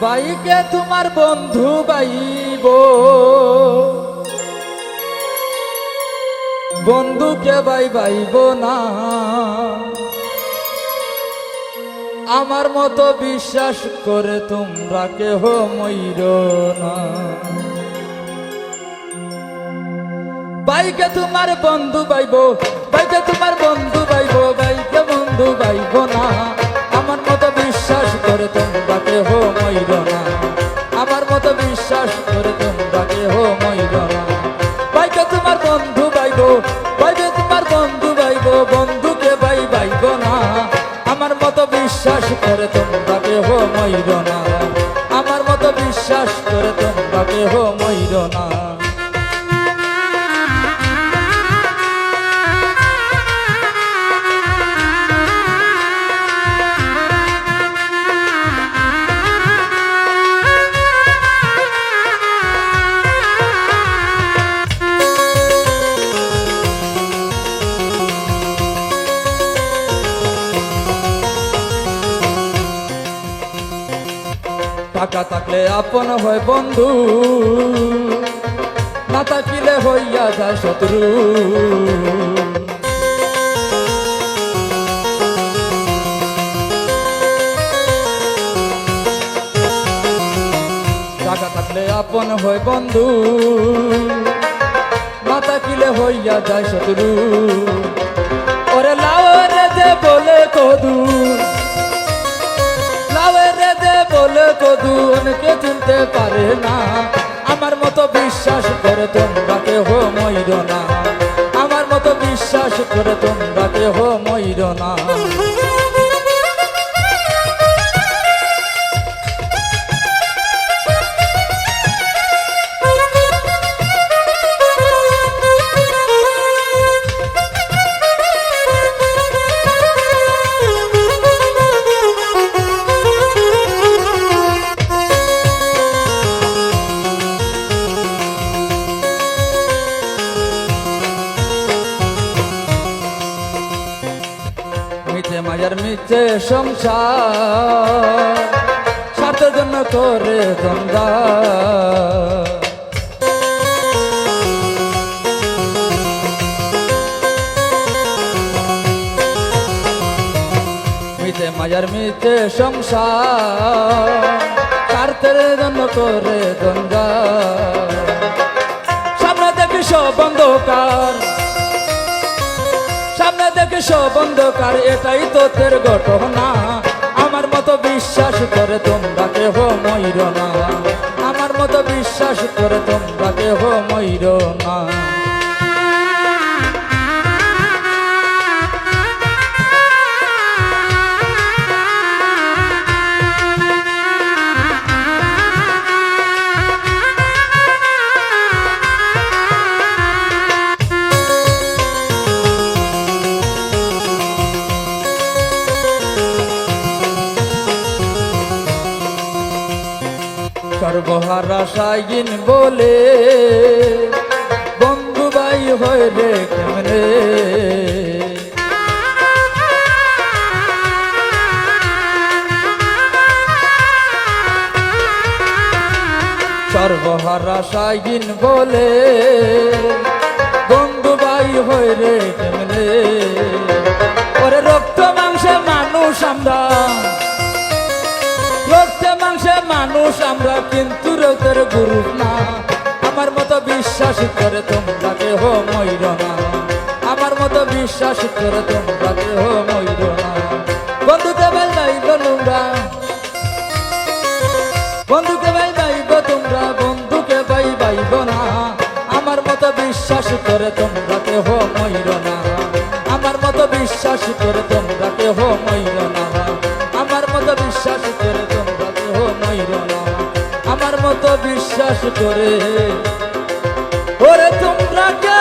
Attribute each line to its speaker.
Speaker 1: বাইকে তোমার বন্ধু বাইব। বন্ধুকে বাই বাইব না। আমার মতো বিশ্বাস করে তোমরা কেহ ময়ূর না। বাইকে তোমার বন্ধু বাইব, বাইকে তোমার বন্ধু বাইব, বাইকে বন্ধু বাইব না। কেহ ময়ূর না। আমার মতো বিশ্বাস করে তোমরা কেহ ময়ূর না। বাইকে তোমার বন্ধু বাইব বাইবে তোমার বন্ধু বাইব বন্ধুকে বাই বাইব না। আমার মতো বিশ্বাস করে তোমরা কেহ না। আমার মতো বিশ্বাস করে তোমরা কেহ ময়ূর টাকা থাকলে আপন হয় বন্ধু। না থাকিলে হইয়া যায় শত্রু। টাকা থাকলে আপন হয় বন্ধু। না থাকিলে হইয়া যায় শত্রু। ওরে লাওরে যে বলে কদু। লাভের দে বলে কদু অনেকে চিনতে পারে না। আমার মতো বিশ্বাস করে তোমরা কেহ ময়ূর না। আমার মতো বিশ্বাস করে তোমরা কেহ ময়ূর না। মাজার মিছে সংসার, স্বার্থের জন্য করে দ্বন্দ্বা মিছে মাজার মিছে সংসার, স্বার্থের জন্য করে দ্বন্দ্বা সামনে দেখি সব সব অন্ধকার এটাই তো তের ঘটনা। আমার মতো বিশ্বাস করে তোমরা কেহ ময়ূর না। আমার মতো বিশ্বাস করে তোমরা সর্বহারা সাইন বলে, বন্ধু ভাই, হয় রে কেমনে? সর্বহারা সাইন বলে, বন্ধু ভাই, হয় রে কেমনে? ওরে রক্ত মানুষ, আমরা কিন্তু রক্তের গুরু না। আমার মতো বিশ্বাস করে তোমরা কেহ ময়ূর না। আমার মতো বিশ্বাস করে তোমরা কেহ ময়ূর না। বন্ধুকে ভাই ভাইব তোমরা বন্ধুকে ভাই ভাইব তোমরা, বন্ধুকে ভাই ভাইব না। আমার মতো বিশ্বাস করে তোমরা কেহ ময়ূর না। আমার মতো বিশ্বাস করে তোমরা কেহ ময়ূর না। আমার মতো বিশ্বাস করে বিশ্বাস করে। ওরে তোমরা কেহ